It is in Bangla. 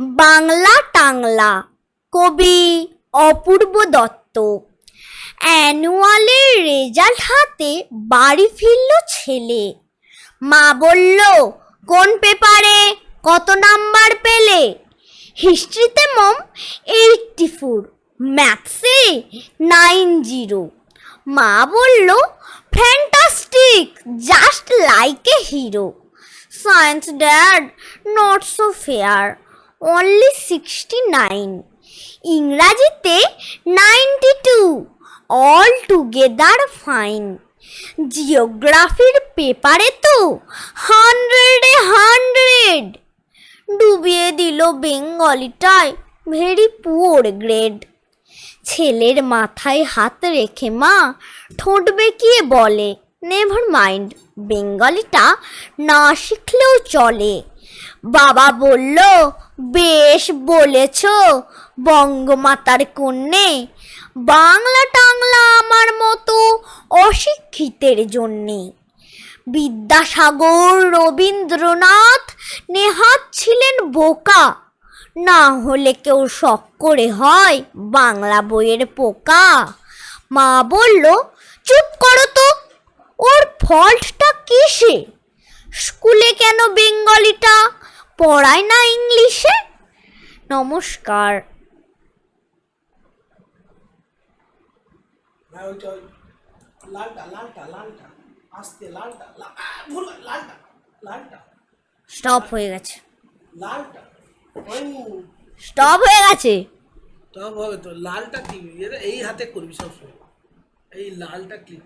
বাংলা টাংলা। কবি অপূর্ব দত্ত। অ্যানুয়ালের রেজাল্ট হাতে বাড়ি ফিরল ছেলে। মা বলল, কোন পেপারে কত নাম্বার পেলে? হিস্ট্রিতে, মম, এইটটি ফোর, ম্যাথসে নাইন জিরো। মা বলল, fantastic, just like a hero. Science dad not so fair only sixty nine ইংরাজিতে ninety two all together fine জিওগ্রাফির পেপারে তো হান্ড্রেডে হান্ড্রেড ডুবিয়ে দিল বেঙ্গলিটায় ভেরি পুয়ার গ্রেড ছেলের মাথায় হাত রেখে মা, ঠোঁট বেঁকিয়ে বলে নেভার মাইন্ড বেঙ্গলিটা না শিখলেও চলে। বাবা বলল, বেশ বলেছ, বঙ্গমাতার কন্যে। বাংলা টাংলা আমার মতো অশিক্ষিতের জন্যে। বিদ্যাসাগর রবীন্দ্রনাথ নেহাত ছিলেন বোকা। না হলে কেউ শখ করে হয় বাংলা বইয়ের পোকা। মা বলল, চুপ করো তো, ওর ফল্টটা কিসে? স্কুলে কেন বেঙ্গলিটা পড়ায় না ইংলিশে? নমস্কার। স্টপ হয়ে গেছে। লালটা স্টপ হয়ে গেছে? তবে হবে তো লালটা কি? এই হাতে করবি সবসময়। এই লালটা ক্লিক